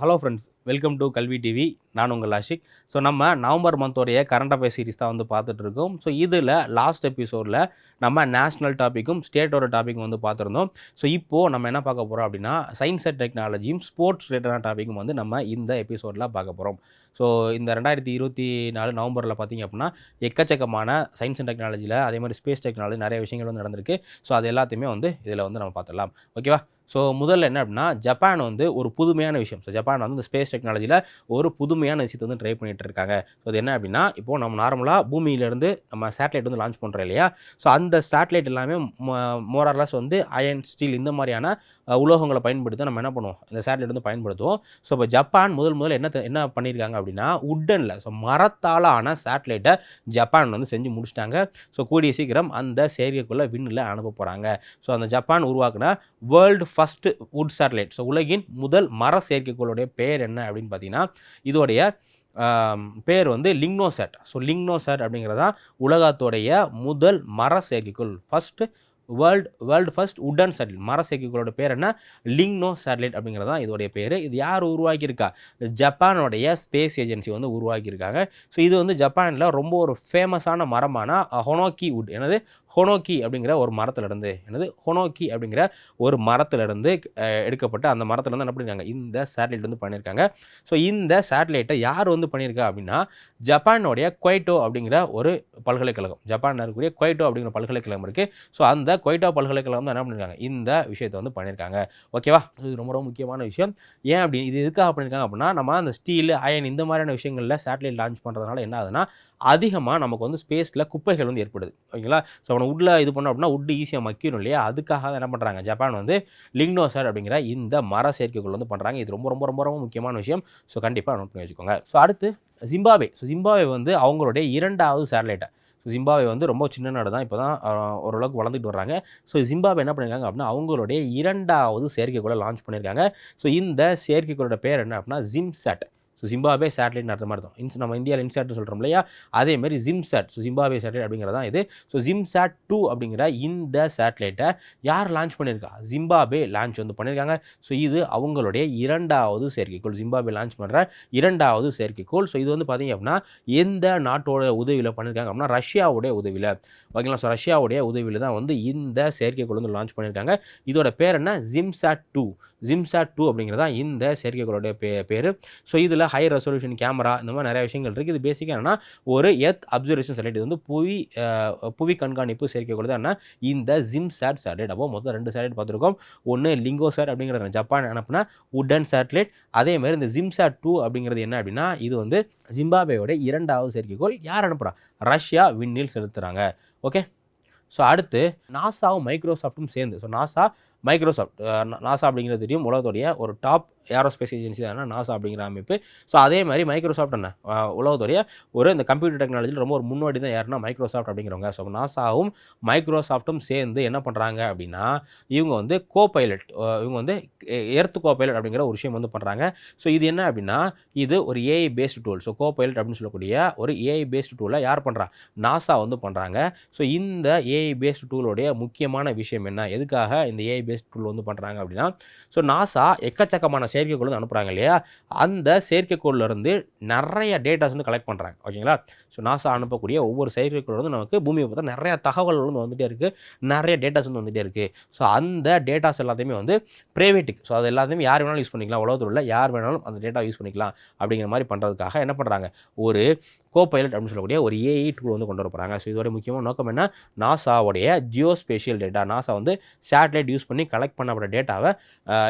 Hello friends welcome to Kalvi TV நான் உங்கள் Ashik so நம்ம நவம்பர் மந்தோடைய கரண்ட் அஃபேர் சீரிஸ் தான் வந்து பார்த்துட்ருக்கோம் ஸோ இதில் லாஸ்ட் எபிசோடில் நம்ம நேஷ்னல் டாப்பிக்கும் ஸ்டேட்டோட டாப்பிக்கும் வந்து பார்த்துருந்தோம். ஸோ இப்போது நம்ம என்ன பார்க்க போகிறோம் அப்படின்னா சயின்ஸ் அண்ட் டெக்னாலஜியும் ஸ்போர்ட்ஸ் ரிலேட்டடான டாப்பிக்கும் வந்து நம்ம இந்த எபிசோடில் பார்க்க போகிறோம் ஸோ இந்த ரெண்டாயிரத்தி இருபத்தி நாலு நவம்பரில் பார்த்தீங்க அப்படின்னா எக்கச்சக்கமான சயின்ஸ் அண்ட் டெக்னாலஜியில் அதே மாதிரி ஸ்பேஸ் டெக்னாலஜி நிறைய விஷயங்கள் வந்து நடந்திருக்கு. ஸோ அது எல்லாத்தையுமே வந்து இதில் வந்து நம்ம பார்த்துடலாம். ஓகேவா ஸோ முதல்ல என்ன அப்படின்னா ஜப்பான் வந்து ஒரு புதுமையான விஷயம். ஸோ ஜப்பான் வந்து இந்த ஸ்பேஸ் டெக்னாலஜியில் ஒரு புதுமையான விஷயத்தை வந்து ட்ரை பண்ணிட்டு இருக்காங்க. ஸோ அது என்ன அப்படின்னா இப்போது நம்ம நார்மலாக பூமியிலேருந்து நம்ம சேட்டலைட் வந்து லான்ச் பண்ணுறோம் இல்லையா? ஸோ அந்த சேட்டலைட் எல்லாமே மோரர்லாஸ் வந்து அயன் ஸ்டீல் இந்த மாதிரியான உலோகங்களை பயன்படுத்தி நம்ம என்ன பண்ணுவோம்? இந்த சேட்டலைட் வந்து பயன்படுத்துவோம். ஸோ இப்போ ஜப்பான் முதல் முதல்ல என்ன என்ன பண்ணியிருக்காங்க அப்படின்னா உட்டனில் ஸோ மரத்தால் ஆன சேட்டலைட்டை ஜப்பான் வந்து செஞ்சு முடிச்சிட்டாங்க. ஸோ கூடிய சீக்கிரம் அந்த செயற்கைக்குள்ளே விண்ணில் அனுப்ப போகிறாங்க ஸோ அந்த ஜப்பான் உருவாக்குன world first wood satellite so உலகின் முதல் மர செயற்கைக்கோளுடைய பேர் என்ன அப்படின்னு பார்த்தீங்கன்னா இதோடைய பேர் வந்து லிங்னோசேட் ஸோ லிங்னோசேட் அப்படிங்கிறது தான் உலகத்தோடைய முதல் மர செயற்கைக்கோள் first world world first wooden satellite மர செயற்கைக்கோளோட பேர் என்ன? லிங்னோ சேட்டலைட் அப்படிங்கிறது தான் இதோடைய பேர். இது யார் உருவாக்கியிருக்கா? ஜப்பானோடைய ஸ்பேஸ் ஏஜென்சி வந்து உருவாக்கியிருக்காங்க. ஸோ இது வந்து ஜப்பானில் ரொம்ப ஒரு ஃபேமஸான மரமான ஹொனோக்கி வுட் எனது ஹொனோக்கி அப்படிங்கிற ஒரு மரத்திலிருந்து என்னது? ஹொனோக்கி அப்படிங்கிற ஒரு மரத்திலிருந்து எடுக்கப்பட்ட அந்த மரத்துலேருந்து என்ன பண்ணியிருக்காங்க இந்த சேட்டலைட் வந்து பண்ணியிருக்காங்க ஸோ இந்த சேட்டலைட்டை யார் வந்து பண்ணியிருக்கா அப்படின்னா ஜப்பானோடைய குவைட்டோ அப்படிங்கிற ஒரு பல்கலைக்கழகம். ஜப்பானில் இருக்கக்கூடிய குவைட்டோ அப்படிங்கிற பல்கலைக்கழகம் இருக்குது ஸோ அந்த குவைட்டோ பல்கலைக்கழகம் தான் என்ன பண்ணியிருக்காங்க இந்த விஷயத்தை வந்து பண்ணியிருக்காங்க ஓகேவா இது ரொம்ப ரொம்ப முக்கியமான விஷயம். ஏன் அப்படி? இது எதுக்காக பண்ணியிருக்காங்க அப்படின்னா நம்ம அந்த ஸ்டீல் அயன் இந்த மாதிரியான விஷயங்களில் சேட்டலைட் லான்ச் பண்ணுறதுனால என்ன ஆகுதுன்னா அதிகமாக நமக்கு வந்து ஸ்பேஸில் குப்பைகள் வந்து ஏற்படுது. ஓகேங்களா? ஸோ அவனை உள்ள இது பண்ணோம் அப்படின்னா உட்டு ஈஸியாக மக்கிடும் இல்லையா? அதுக்காக தான் என்ன பண்ணுறாங்க ஜப்பான் வந்து லிங்னோசர் அப்படிங்கிற இந்த மர செயற்கைக்குள் வந்து பண்ணுறாங்க இது ரொம்ப ரொம்ப ரொம்ப ரொம்ப முக்கியமான விஷயம். ஸோ கண்டிப்பாக நோட் பண்ணி வச்சுக்கோங்க. ஸோ அடுத்து ஜிம்பாவே ஸோ ஜிம்பாவே வந்து அவங்களுடைய இரண்டாவது சேட்டலைட்டை ஸோ ஜிம்பாவே வந்து ரொம்ப சின்ன நாடு தான். இப்போ தான் ஓரளவுக்கு வளர்ந்துட்டு வர்றாங்க. ஸோ ஜிம்பாவே என்ன பண்ணியிருக்காங்க அப்படின்னா அவங்களுடைய இரண்டாவது செயற்கைக்கோளை லான்ச் பண்ணியிருக்காங்க ஸோ இந்த செயற்கைக்கோளோட பேர் என்ன அப்படின்னா ஜிம்சாட் ஸோ ஜிம்பாபே சேட்டலைட் அர்த்தமாக மாதிரி தான். இன்ஸ் நம்ம இந்தியாவில் இன்சாட்னு சொல்கிறோம் இல்லையா? அதேமாரி ஜிம்சாட் ஸோ ஜிம்பாபே சேட்டலைட் அப்படிங்கிறது தான் இது. ஸோ ஜிம்சாட் டூ அப்படிங்கிற இந்த சேட்டலைட்டை யார் லான்ச் பண்ணியிருக்கா? ஜிம்பாபே லான்ச் வந்து பண்ணியிருக்காங்க. ஸோ இது அவங்களுடைய இரண்டாவது செயற்கைக்கோள். ஜிம்பாபே லான்ச் பண்ணுற இரண்டாவது செயற்கைக்கோள். ஸோ இது வந்து பார்த்தீங்க அப்படின்னா எந்த நாட்டோட உதவியில் பண்ணியிருக்காங்க அப்படின்னா ரஷ்யாவுடைய உதவியில். ஓகேங்களா? ஸோ ரஷ்யாவுடைய உதவியில் தான் வந்து இந்த செயற்கைக்கோள் வந்து லான்ச் பண்ணியிருக்காங்க. இதோட பேர் என்ன? ஜிம்சாட் டூ ஜிம்சாட் டூ அப்படிங்கிறது தான் இந்த செயற்கைக்கோளுடைய பே பேர். ஸோ இதில் ஹை ரெசல்யூஷன் கேமரா இந்த மாதிரி நிறைய விஷயங்கள் இருக்குது இது பேசிக்காக என்னன்னா ஒரு எர்த் அப்சர்வேஷன் சேட்டலைட் இது வந்து புவி புவி கண்காணிப்பு செயற்கைக்கோள் தான் என்ன இந்த ஜிம்சாட் சேட்டலைட் அப்போ மொத்தம் ரெண்டு சேட்டலைட் பார்த்துருக்கோம். ஒன்று லிங்கோ சேட் அப்படிங்கிறது ஜப்பான் அனுப்புனா உடன் சேட்டலைட் அதே மாதிரி இந்த ஜிம்சாட் டூ அப்படிங்கிறது என்ன அப்படின்னா இது வந்து ஜிம்பாபேயோட இரண்டாவது செயற்கைக்கோள். யார் அனுப்புகிறா ரஷ்யா விண்ணில் செலுத்துகிறாங்க ஓகே ஸோ அடுத்து நாசாவும் மைக்ரோசாஃப்ட்டும் சேர்ந்து. ஸோ நாசா மைக்ரோசாஃப்ட் நாசா அப்படிங்கிறது தெரியும். உலகத்துடைய ஒரு டாப் ஏரோஸ்பேஸ் ஏஜென்சி தான் நாசா அப்படிங்கிற அமைப்பு. ஸோ அதே மாதிரி மைக்ரோசாஃப்ட் என்ன? உலகத்துடைய ஒரு இந்த கம்ப்யூட்டர் டெக்னாலஜியில் ரொம்ப ஒரு முன்னோடி தான் யாருன்னா மைக்ரோசாஃப்ட் அப்படிங்கிறவங்க. ஸோ நாசாவும் மைக்ரோசாஃப்ட்டும் சேர்ந்து என்ன பண்ணுறாங்க அப்படின்னா இவங்க வந்து கோ பைலட் இவங்க வந்து எர்த் கோ பைலட் அப்படிங்கிற ஒரு விஷயம் வந்து பண்ணுறாங்க ஸோ இது என்ன அப்படின்னா இது ஒரு AI based tool so Copilot அப்படின்னு சொல்லக்கூடிய ஒரு ஏஐ பேஸ்டு டூலை யார் பண்ணுறா நாசா வந்து பண்ணுறாங்க ஸோ இந்த ஏஐ பேஸ்டு டூலோடைய முக்கியமான விஷயம் என்ன? எதுக்காக இந்த ஏஐ பேஸ்ட் டூல் வந்து பண்ணுறாங்க அப்படின்னா ஸோ நாசா எக்கச்சக்கமான செயற்கைக்கோள் வந்து அனுப்புகிறாங்க இல்லையா? அந்த செயற்கைக்கோள்ல இருந்து நிறைய டேட்டாஸ் வந்து கலெக்ட் பண்ணுறாங்க ஓகேங்களா? ஸோ நாசா அனுப்பக்கூடிய ஒவ்வொரு செயற்கைக்கோள் வந்து நமக்கு பூமியை பார்த்தா நிறைய தகவல் வந்து வந்துகிட்டே இருக்குது நிறைய டேட்டாஸ் வந்து வந்துகிட்டே இருக்குது ஸோ அந்த டேட்டாஸ் எல்லாத்தையுமே வந்து ப்ரைவேட்டுக்கு ஸோ அது எல்லாத்தையுமே யார் வேணாலும் யூஸ் பண்ணிக்கலாம். உலகத்தில் உள்ள யார் வேணாலும் அந்த டேட்டா யூஸ் பண்ணிக்கலாம் அப்படிங்கிற மாதிரி பண்ணுறதுக்காக என்ன பண்ணுறாங்க ஒரு கோ பைலட் அப்படின்னு சொல்லக்கூடிய ஒரு ஏஐ டூல் வந்து கொண்டு வர போகிறாங்க ஸோ இதோட முக்கியமான நோக்கம் என்ன? நாசாவுடைய ஜியோ ஸ்பேஷியல் டேட்டா நாசா வந்து சேட்டலைட் யூஸ் பண்ணி கலெக்ட் பண்ணப்பட்ட டேட்டாவை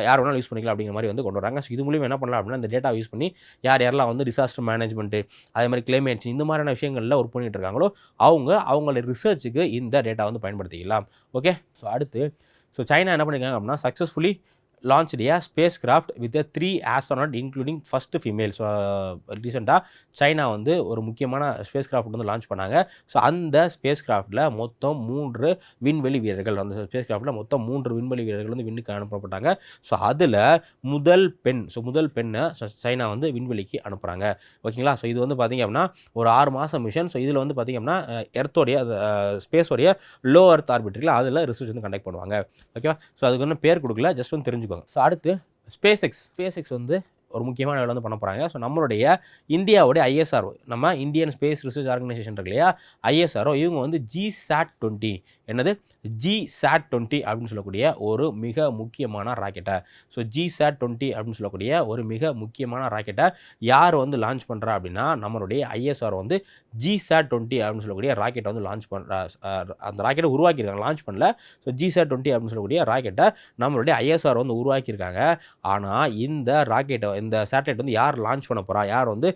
யார் வேணாலும் யூஸ் பண்ணிக்கலாம் அப்படிங்கிற மாதிரி வந்து கொண்டு வராங்க. ஸோ இது மூலியம் என்ன பண்ணலாம் அப்படின்னா இந்த டேட்டா யூஸ் பண்ணி யார் யாரெல்லாம் வந்து டிசாஸ்டர் மேனேஜ்மெண்ட்டு அதே மாதிரி கிளைமேட் இந்த மாதிரியான விஷயங்களில் ஒர்க் பண்ணிட்டு இருக்காங்களோ அவங்க அவங்கள ரிசர்ச்சுக்கு இந்த டேட்டா வந்து பயன்படுத்திக்கலாம். ஓகே ஸோ அடுத்து ஸோ சைனா என்ன பண்ணியிருக்காங்க அப்படின்னா successfully launch a spacecraft with three astronaut including first female so ரீசெண்டாக சைனா வந்து ஒரு முக்கியமான ஸ்பேஸ் கிராஃப்ட் வந்து லான்ச் பண்ணாங்க. ஸோ அந்த ஸ்பேஸ் கிராஃப்டில் மொத்தம் மூன்று விண்வெளி வீரர்கள் அந்த ஸ்பேஸ் கிராஃப்டில் மொத்தம் மூன்று விண்வெளி வீரர்கள் வந்து விண்ணுக்கு அனுப்பப்பட்டாங்க. ஸோ அதில் முதல் பெண் ஸோ முதல் பெண்ணை சைனா வந்து விண்வெளிக்கு அனுப்புகிறாங்க ஓகேங்களா ஸோ இது வந்து பார்த்திங்க அப்படின்னா ஒரு ஆறு மாதம் மிஷன் ஸோ இதில் வந்து பார்த்திங்க அப்படின்னா எர்த்தோடைய ஸ்பேஸோடைய லோ எர்த் ஆர்பிட் இருக்குல்ல அதில் ரிசர்ச் வந்து கண்டக்ட் பண்ணுவாங்க. ஓகேவா ஸோ அதுக்கு ஒன்றும் பேர் கொடுக்கல ஜஸ்ட் வந்து தெரிஞ்சுக்கோங்க ஸோ அடுத்து ஸ்பேஸ் எக்ஸ் ஸ்பேஸ் எக்ஸ் வந்து ஒரு முக்கியமான வேலை வந்து பண்ண போகிறாங்க ஸோ நம்மளுடைய இந்தியாவுடைய ஐஎஸ்ஆர்ஓ நம்ம இந்தியன் ஸ்பேஸ் ரிசர்ச் ஆர்கனைசேஷன் இருக்கு இல்லையா? ஐஎஸ்ஆர்ஓ இவங்க வந்து ஜி சாட் டுவெண்ட்டி என்னது? ஜி சாட் டுவெண்ட்டி அப்படின்னு சொல்லக்கூடிய ஒரு மிக முக்கியமான ராக்கெட்டை ஸோ ஜி சாட் டுவெண்ட்டி அப்படின்னு சொல்லக்கூடிய ஒரு மிக முக்கியமான ராக்கெட்டை யார் வந்து லான்ச் பண்ணுறா அப்படின்னா நம்மளுடைய ஐஎஸ்ஆர் வந்து ஜி சாட் டுவெண்ட்டி அப்படின்னு சொல்லக்கூடிய ராக்கெட்டை வந்து லான்ச் பண்ணுற அந்த ராக்கெட்டை உருவாக்கியிருக்காங்க லான்ச் பண்ணல. ஸோ ஜி சாட் டுவெண்ட்டி அப்படின்னு சொல்லக்கூடிய ராக்கெட்டை நம்மளுடைய ஐஎஸ்ஆர் வந்து உருவாக்கியிருக்காங்க ஆனால் இந்த ராக்கெட்டை இந்த சேட்டலைட் வந்து யார் லான்ச் பண்ண போகிறா யார் வந்து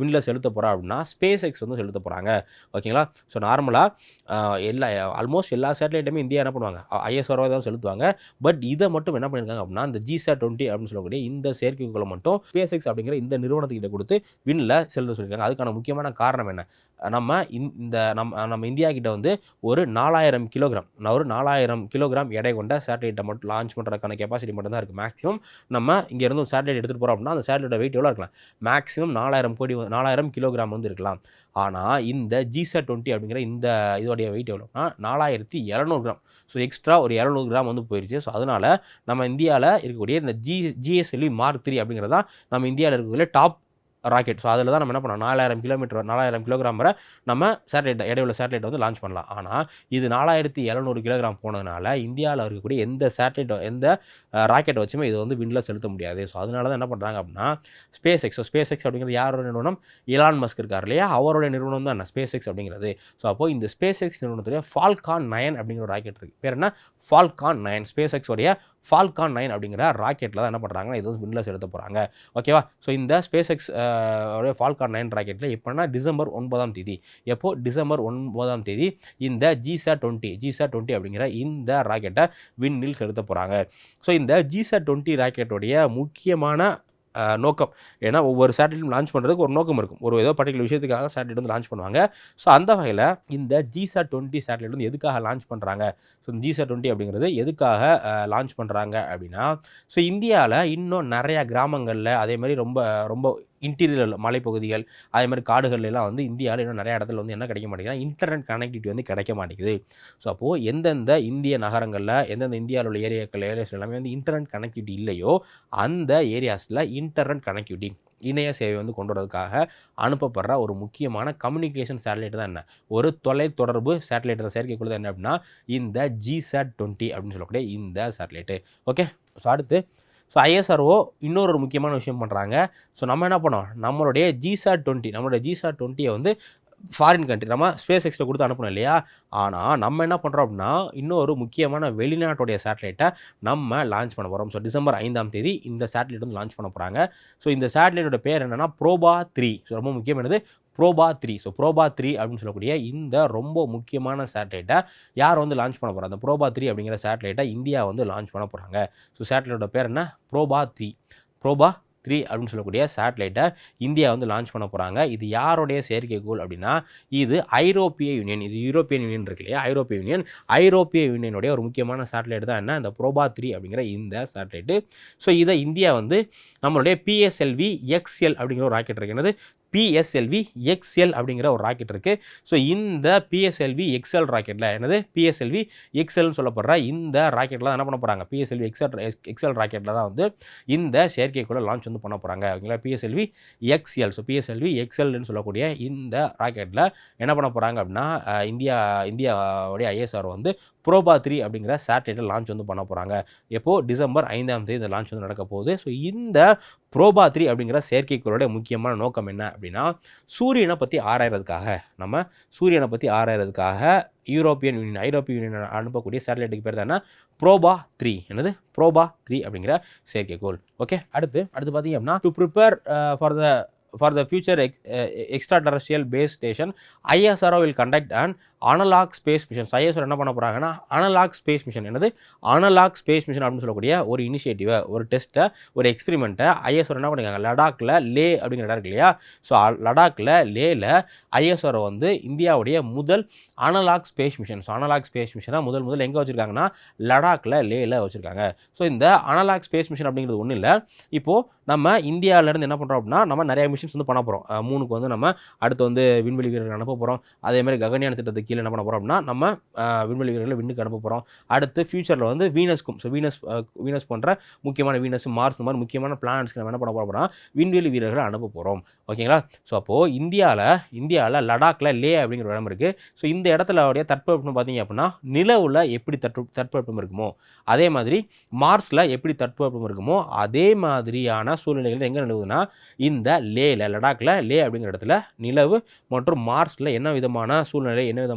விண்ணில் செலுத்த போகிறா அப்படின்னா ஸ்பேஸ் எக்ஸ் வந்து செலுத்த போகிறாங்க ஓகேங்களா? ஸோ நார்மலாக எல்லா ஆல்மோஸ்ட் எல்லா சேட்டலைட்டுமே இந்தியா என்ன பண்ணுவாங்க? ஐஎஸ்ஆர்ஓ தான் செலுத்துவாங்க. பட் இதை மட்டும் என்ன பண்ணியிருக்காங்க அப்படின்னா இந்த ஜிசா டுவெண்ட்டி அப்படின்னு சொல்லக்கூடிய இந்த செயற்கைக்குள்ள மட்டும் ஸ்பேஸ் எக்ஸ் அப்படிங்கிற இந்த நிறுவனத்துக்கிட்ட கொடுத்து விண்ணில் செலுத்த சொல்லியிருக்காங்க. அதுக்கான முக்கியமான காரணம் என்ன? நம்ம இந்த நம்ம நம்ம இந்தியா கிட்ட வந்து ஒரு நாலாயிரம் கிலோகிராம் ஒரு நாலாயிரம் கிலோகிராம் எடை கொண்ட சேட்டலைட்டை மட்டும் லான்ச் பண்ணுறதுக்கான கெப்பாசிட்டி மட்டும் தான் இருக்குது மேக்ஸிமம் நம்ம இங்கேருந்து ஒரு சேட்டலைட் எடுத்துகிட்டு போகிறோம் அப்படின்னா அந்த சேட்டலைட்டோட வெயிட் எவ்வளோ இருக்கலாம்? மேக்ஸிமம் நாலாயிரம் கோடி நாலாயிரம் கிலோகிராம் வந்து இருக்கலாம். ஆனால் இந்த ஜிசா டுவெண்ட்டி அப்படிங்கிற இந்த இதோடைய வெயிட் எவ்வளோனா நாலாயிரத்தி இரநூறு கிராம். ஸோ எக்ஸ்ட்ரா ஒரு இரநூறு கிராம் வந்து போயிடுச்சு ஸோ அதனால் நம்ம இந்தியாவில் இருக்கக்கூடிய இந்த ஜி ஜிஎஸ்எல்வி மார்க் த்ரீ அப்படிங்கிறதான் நம்ம இந்தியாவில் இருக்கக்கூடிய டாப் ராக்கெட். ஸோ அதில் தான் நம்ம என்ன பண்ணோம்? நாலாயிரம் கிலோமீட்டர் நாலாயிரம் கிலோகிராம் வரை நம்ம சேட்டலைட் இடையுள்ள சேட்டலைட் வந்து லான்ச் பண்ணலாம். ஆனால் இது நாலாயிரத்தி எழுநூறு கிலோகிராம் போனதுனால இந்தியாவில் இருக்கக்கூடிய எந்த சேட்டலைட் எந்த ராக்கெட்டை வச்சுமே இது வந்து விண்டில் செலுத்த முடியாது. ஸோ அதனால தான் என்ன பண்ணுறாங்க அப்படின்னா space X so space X அப்படிங்கிறது யாரோட நிறுவனம்? இலான் மஸ்க் இருக்கார் இல்லையா? அவருடைய நிறுவனம் தான் ஸ்பேஸ் எக்ஸ் அப்படிங்கிறது. ஸோ அப்போது இந்த ஸ்பேஸ் எக்ஸ் நிறுவனத்துடைய ஃபால்கான் நயன் அப்படிங்கிற ராக்கெட் இருக்குது பேர் என்ன? ஃபால்கான் நயன் ஸ்பேஸ் எக்ஸோடைய ஃபால்கான் நைன் அப்படிங்கிற ராக்கெட்டில் தான் என்ன பண்ணுறாங்கன்னா இது வந்து விண்ணில் செலுத்த போகிறாங்க ஓகேவா ஸோ இந்த ஸ்பேஸ் எக்ஸ் ஃபால்கான் நைன் ராக்கெட்டில் எப்போனா டிசம்பர் ஒன்பதாம் தேதி. எப்போது டிசம்பர் ஒன்பதாம் தேதி இந்த ஜிசா டுவெண்ட்டி ஜிசா டுவெண்ட்டி அப்படிங்கிற இந்த ராக்கெட்டை விண்ணில் செலுத்த போகிறாங்க ஸோ இந்த ஜிசா டுவெண்ட்டி ராக்கெட்டுடைய முக்கியமான நோக்கம். ஏன்னா ஒவ்வொரு சேட்டலைட்டும் லான்ச் பண்ணுறதுக்கு ஒரு நோக்கம் இருக்கும். ஒரு ஏதோ பர்டிகுலர் விஷயத்துக்காக சேட்டலைட் வந்து லான்ச் பண்ணுவாங்க. ஸோ அந்த வகையில் இந்த ஜிசா டுவெண்ட்டி சேட்டலைட் வந்து எதுக்காக லான்ச் பண்ணுறாங்க ஸோ ஜிசா டுவெண்ட்டி அப்படிங்கிறது எதுக்காக லான்ச் பண்ணுறாங்க அப்படின்னா ஸோ இந்தியாவில் இன்னும் நிறையா கிராமங்களில் அதே மாதிரி ரொம்ப ரொம்ப இன்டீரியரில் மலைப்பகுதிகள் அதே மாதிரி காடுகள்லாம் வந்து இந்தியாவில் இன்னும் நிறைய இடத்துல வந்து என்ன கிடைக்க மாட்டேங்குதுன்னா இன்டர்நெட் கனெக்டிவிட்டி வந்து கிடைக்க மாட்டேங்குது. ஸோ அப்போது எந்தெந்த இந்திய நகரங்களில் எந்தெந்த இந்தியாவில் உள்ள ஏரியாக்கள் ஏரியாஸ் எல்லாமே வந்து இன்டர்நெட் கனெக்டிவிட்டி இல்லையோ அந்த ஏரியாஸில் இன்டர்நெட் கனெக்டிவிட்டி இணைய சேவை வந்து கொண்டு வரதுக்காக அனுப்பப்படுற ஒரு முக்கியமான கம்யூனிகேஷன் சேட்டலைட் தான் என்ன? ஒரு தொலை தொடர்பு சேட்டலைட் தான் செயற்கைக்குள்ளது என்ன அப்படின்னா இந்த ஜி சேட் டுவெண்ட்டி அப்படின்னு சொல்லக்கூடிய இந்த சேட்டலைட்டு ஓகே ஸோ அடுத்து ஸோ ஐஎஸ்ஆர்ஓ இன்னொரு ஒரு முக்கியமான விஷயம் பண்ணுறாங்க ஸோ நம்ம என்ன பண்ணோம்? நம்மளுடைய ஜிசாட் டுவெண்ட்டி நம்மளுடைய ஜிசாட் டுவெண்ட்டியை வந்து ஃபாரின் கண்ட்ரி நம்ம ஸ்பேஸ் எக்ஸில் கொடுத்து அனுப்பணும் இல்லையா? ஆனால் நம்ம என்ன பண்ணுறோம் அப்படின்னா இன்னொரு முக்கியமான வெளிநாட்டுடைய சேட்டலைட்டை நம்ம லான்ச் பண்ண போகிறோம் ஸோ டிசம்பர் ஐந்தாம் தேதி இந்த சேட்டலைட் வந்து லான்ச் பண்ண போகிறாங்க ஸோ இந்த சேட்டலைட்டோட பேர் என்னென்னா ப்ரோபா த்ரீ ஸோ ரொம்ப முக்கியமானது Proba three so Proba three அப்படின்னு சொல்லக்கூடிய இந்த ரொம்ப முக்கியமான சேட்டலைட்டை யார் வந்து லான்ச் பண்ண போகிறாங்க அந்த ப்ரோபா த்ரீ அப்படிங்கிற சேட்டலைட்டை இந்தியா வந்து லான்ச் பண்ண போகிறாங்க ஸோ சேட்டலைட்டோட பேர் என்ன? ப்ரோபா த்ரீ ப்ரோபா த்ரீ அப்படின்னு சொல்லக்கூடிய சேட்டலைட்டை இந்தியா வந்து லான்ச் பண்ண போகிறாங்க இது யாருடைய செயற்கைக்கோள் அப்படின்னா இது ஐரோப்பிய யூனியன் இது யூரோப்பியன் யூனியன் இருக்கு இல்லையா? ஐரோப்பிய யூனியன். ஐரோப்பிய யூனியனுடைய ஒரு முக்கியமான சேட்டலைட் தான் என்ன? இந்த ப்ரோபா த்ரீ அப்படிங்கிற இந்த சேட்டலைட்டு. ஸோ இதை இந்தியா வந்து நம்மளுடைய பிஎஸ்எல்வி எக்ஸ்எல் அப்படிங்கிற ஒரு ராக்கெட் இருக்கு. என்னது? பிஎஸ்எல்வி எக்ஸ்எல் அப்படிங்கிற ஒரு ராக்கெட் இருக்குது ஸோ இந்த பிஎஸ்எல்வி எக்ஸ்எல் ராக்கெட்டில் என்னது? பிஎஸ்எல்வி எக்ஸ்எல்னு சொல்லப்படுற இந்த ராக்கெட்டில் தான் என்ன பண்ண போகிறாங்க பிஎஸ்எல்வி எக்ஸ்எல் எக்ஸ்எல் ராக்கெட்டில் தான் வந்து இந்த செயற்கைக்குள்ள லான்ச் வந்து பண்ண போகிறாங்க ஓகேங்களா? பிஎஸ்எல்வி எக்ஸ்எல் ஸோ பிஎஸ்எல்வி எக்ஸ்எல்னு சொல்லக்கூடிய இந்த ராக்கெட்டில் என்ன பண்ண போகிறாங்க அப்படின்னா இந்தியா இந்தியாவுடைய ஐஎஸ்ஆர் வந்து ப்ரோபா த்ரீ அப்படிங்கிற சேட்டலைட்டை லான்ச் வந்து பண்ண போகிறாங்க எப்போது டிசம்பர் ஐந்தாம் தேதி இந்த லான்ச் வந்து நடக்க போகுது. ஸோ இந்த ப்ரோபா த்ரீ அப்படிங்கிற செயற்கைக்கோளுடைய முக்கியமான நோக்கம் என்ன அப்படின்னா சூரியனை பற்றி ஆராயறதுக்காக நம்ம சூரியனை பற்றி ஆராயறதுக்காக யூரோப்பியன் யூனியன் ஐரோப்பிய யூனியன் அனுப்பக்கூடிய சேட்டலைட்டுக்கு பேர் தானே ப்ரோபா த்ரீ என்னது? ப்ரோபா த்ரீ அப்படிங்கிற செயற்கைக்கோள். ஓகே அடுத்து அடுத்து பார்த்தீங்க அப்படின்னா to prepare for the for the future X extra extraterrestrial base station ISRO will conduct and analog space mission ISR என்ன பண்ண போகிறாங்கன்னா அனலாக் ஸ்பேஸ் மிஷன் என்னது? அனலாக் ஸ்பேஸ் மிஷன் அப்படின்னு சொல்லக்கூடிய ஒரு இனிஷியேட்டிவை ஒரு டெஸ்ட்டை ஒரு எக்ஸ்பெரிமெண்ட்டை ஐஎஸ்ஆர் என்ன பண்ணிருக்காங்க? லடாக்கில் லே அப்படிங்கிற இடம் இருக்கு இல்லையா? ஸோ லடாக்கில் லேல ஐஎஸ்ஆர் வந்து இந்தியாவுடைய முதல் analog space mission so analog space மிஷனை முதல் முதல் எங்கே வச்சுருக்காங்கன்னா லடாக்கில் லேல வச்சுருக்காங்க. ஸோ இந்த அனலாக் ஸ்பேஸ் மிஷன் அப்படிங்கிறது ஒன்றும் இல்லை. இப்போது நம்ம இந்தியாவிலேருந்து என்ன பண்ணுறோம் அப்படின்னா நம்ம நிறைய மிஷின்ஸ் வந்து பண்ண போகிறோம் மூணுக்கு வந்து நம்ம அடுத்து வந்து விண்வெளி வீரர்கள் அனுப்ப போகிறோம் அதேமாதிரி ககன்யான் திட்டத்துக்கு கீழே என்ன பண்ண போகிறோம்னா நம்ம விண்வெளி வீரர்களை விண்ணுக்கு அனுப்ப போகிறோம் அடுத்து ஃபியூச்சரில் வந்து வீனஸ்க்கும் ஸோ வீனஸ் வீனஸ் போன்ற முக்கியமான வீனஸ் மார்ஸ் இந்த மாதிரி முக்கியமான பிளானட்ஸ்க்கு நம்ம என்ன பண்ண போகிறோம்னா விண்வெளி வீரர்களை அனுப்ப போகிறோம் ஓகேங்களா? ஸோ அப்போது இந்தியாவில் இந்தியாவில் லடாக்கில் லே அப்படிங்கிற இடம் இருக்குது ஸோ இந்த இடத்துல உடைய தட்பவெப்பம் பார்த்தீங்க அப்படின்னா நிலவில் எப்படி தட்ப தட்பவெப்பம் இருக்குமோ அதே மாதிரி மார்ஸில் எப்படி தட்பவெப்பம் இருக்குமோ அதே மாதிரியான சூழ்நிலைகள் எங்கே நிலவுதுன்னா இந்த லேல லடாக்ல லே அப்படிங்கிற இடத்துல நிலவு மற்றும் மார்ஸில் என்ன விதமான சூழ்நிலை என்ன விதமான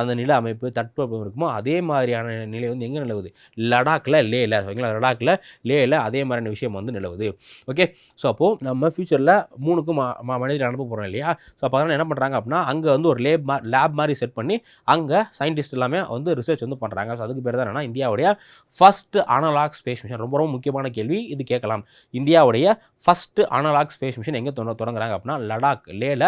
அந்த நில அமைப்பு தட்பவெப்பம் இருக்குமோ அதே மாதிரியான நிலை வந்து எங்கே நிலவுது? லடாக்கில் லேல ஓகேங்களா லடாக்கில் லேல அதே மாதிரியான விஷயம் வந்து நிலவுது. ஓகே? ஸோ அப்போது நம்ம ஃப்யூச்சரில் மூணுக்கும் மா மனிதர் அனுப்ப போகிறோம் இல்லையா? ஸோ அப்போ அதனால் என்ன பண்ணுறாங்க அப்படின்னா அங்கே வந்து ஒரு லேப் மா லேப் மாதிரி செட் பண்ணி அங்கே சயின்டிஸ்ட் எல்லாமே வந்து ரிசர்ச் வந்து பண்ணுறாங்க ஸோ அதுக்கு பேர் தான் என்னன்னா இந்தியாவுடைய ஃபஸ்ட்டு அனலாக் ஸ்பேஸ் மிஷன் ரொம்ப ரொம்ப முக்கியமான கேள்வி. இது கேட்கலாம். இந்தியாவுடைய ஃபஸ்ட்டு அனலாக் ஸ்பேஸ் மிஷன் எங்கே தொடங்குறாங்க அப்படின்னா லடாக் லேல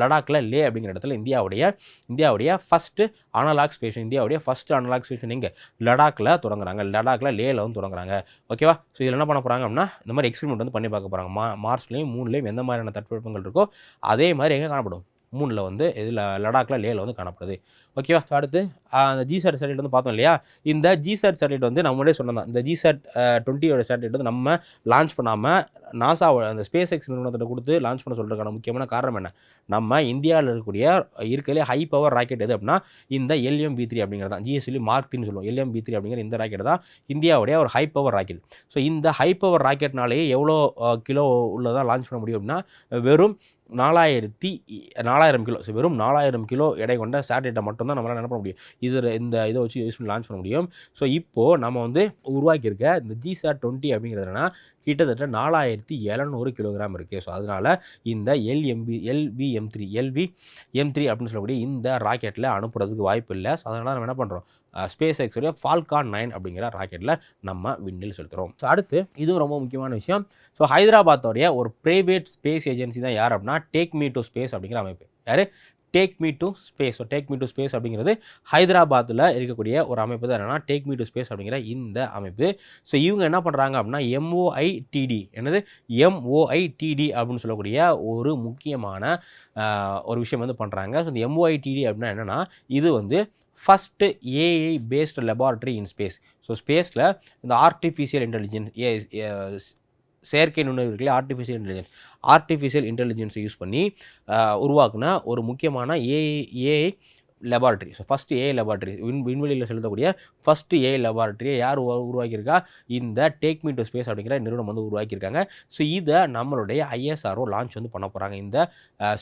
லடாக்கில் லடாக்ல லே அப்படிங்கிற இடத்துல இந்தியாவுடைய இந்தியாவுடைய ஃபஸ்ட்டு அனலாக் ஸ்பேஷன் இந்தியாவுடைய ஃபஸ்ட்டு அனலாக் ஸ்பேஸ் எங்கே லடாக்கில் தொடங்குறாங்க. லடாக்ல லேல வந்து தொடங்குறாங்க ஓகேவா ஸோ இதில் என்ன பண்ண போகிறாங்க அப்படின்னா இந்த மாதிரி எக்ஸ்பெரிமெண்ட் வந்து பண்ணி பார்க்க போகிறாங்க மா மார்ச்லேயும் மூணுலேயும் எந்த மாதிரியான தட்பவெப்பங்கள் இருக்கோ அதே மாதிரி எங்கே காணப்படும்? மூணில் வந்து இதில் லடாக்ல லேல வந்து காணப்படுது. ஓகேவா? ஸோ அடுத்து அந்த ஜிசாட் சேட்டலைட் வந்து பார்த்தோம் இல்லையா? இந்த ஜிசாட் சேட்டலைட் வந்து நம்மளே முன்னாடியே சொன்னதான் இந்த ஜிசாட் டுவெண்ட்டியோட சேட்டலைட் வந்து நம்ம லான்ச் பண்ணாமல் நாசாவோட அந்த ஸ்பேஸ் எக்ஸ் நிறுவனத்தை கொடுத்து லான்ச் பண்ண சொல்கிறதுக்கான முக்கியமான காரணம் என்ன? நம்ம இந்தியாவில் இருக்கக்கூடிய இருக்கிறதுலே ஹை பவர் ராக்கெட் எது அப்படின்னா இந்த எல்எம் பி த்ரீ அப்படிங்கிறது தான் ஜிஎஸ்எல்லி மார்க் த்ரீன்னு சொல்லுவோம். எல்எம் பி த்ரீ அப்படிங்கிற இந்த ராக்கெட் தான் இந்தியாவுடைய ஒரு ஹை பவர் ராக்கெட் ஸோ இந்த ஹை பவர் ராக்கெட்னாலேயே எவ்வளோ கிலோ உள்ளதாக லான்ச் பண்ண முடியும் அப்படின்னா வெறும் நாலாயிரத்தி நாலாயிரம் கிலோ ஸோ வெறும் நாலாயிரம் கிலோ எடை கொண்ட சேட்டலைட்டை மட்டும்தான் நம்மளால் என்ன பண்ண முடியும்? இது இந்த இதை வச்சு யூஸ் பண்ணி லான்ச் பண்ண முடியும். ஸோ இப்போது நம்ம வந்து உருவாக்கியிருக்க இந்த ஜிசாட் டுவெண்ட்டி அப்படிங்கிறதுனா கிட்டத்தட்ட நாலாயிரத்தி எழுநூறு கிலோகிராம் இருக்குது ஸோ அதனால் இந்த LMB LV M three LV M three அப்படின்னு சொல்லக்கூடிய இந்த ராக்கெட்டில் அனுப்புறதுக்கு வாய்ப்பு இல்லை. ஸோ அதனால் நம்ம என்ன பண்ணுறோம் ஸ்பேஸ் எக்ஸுடைய ஃபால்கான் நைன் அப்படிங்கிற ராக்கெட்டில் நம்ம விண்ணில் செலுத்துகிறோம் ஸோ அடுத்து இதுவும் ரொம்ப முக்கியமான விஷயம். ஸோ ஹைதராபாத்தோடைய ஒரு ப்ரைவேட் ஸ்பேஸ் ஏஜென்சி தான் யார் அப்படின்னா டேக் மீ டு ஸ்பேஸ் அப்படிங்கிற அமைப்பு. யார்? Take me to space so take me to space அப்படிங்கிறது ஹைதராபாத்தில் இருக்கக்கூடிய ஒரு அமைப்பு தான். என்னென்னா டேக் மீ டு ஸ்பேஸ் அப்படிங்கிற இந்த அமைப்பு. ஸோ இவங்க என்ன பண்ணுறாங்க அப்படின்னா எம்ஓஐடிடி என்னது? எம்ஓஐடிடி அப்படின்னு சொல்லக்கூடிய ஒரு முக்கியமான ஒரு விஷயம் வந்து பண்ணுறாங்க ஸோ இந்த எம்ஓஐடிடி அப்படின்னா என்னென்னா இது வந்து first AI based laboratory in space so ஸ்பேஸில் இந்த ஆர்டிஃபிஷியல் இன்டெலிஜென்ஸ் ஏ செயற்கை நுண்ணறிவுகளை ஆர்டிஃபிஷியல் இன்டெலிஜென்ஸ் ஆர்டிஃபிஷியல் இன்டெலிஜென்ஸை யூஸ் பண்ணி உருவாக்குன ஒரு முக்கியமான AI AI laboratory so first AI laboratory விண் விண்வெளியில் செலுத்தக்கூடிய ஃபஸ்ட்டு ஏஐ லெபார்ட்ரியை யார் உருவாக்கியிருக்கா? இந்த டேக் மீ டு ஸ்பேஸ் அப்படிங்கிற நிறுவனம் வந்து உருவாக்கியிருக்காங்க. ஸோ இதை நம்மளுடைய ஐஎஸ்ஆர்ஓ லான்ச் வந்து பண்ண போகிறாங்க இந்த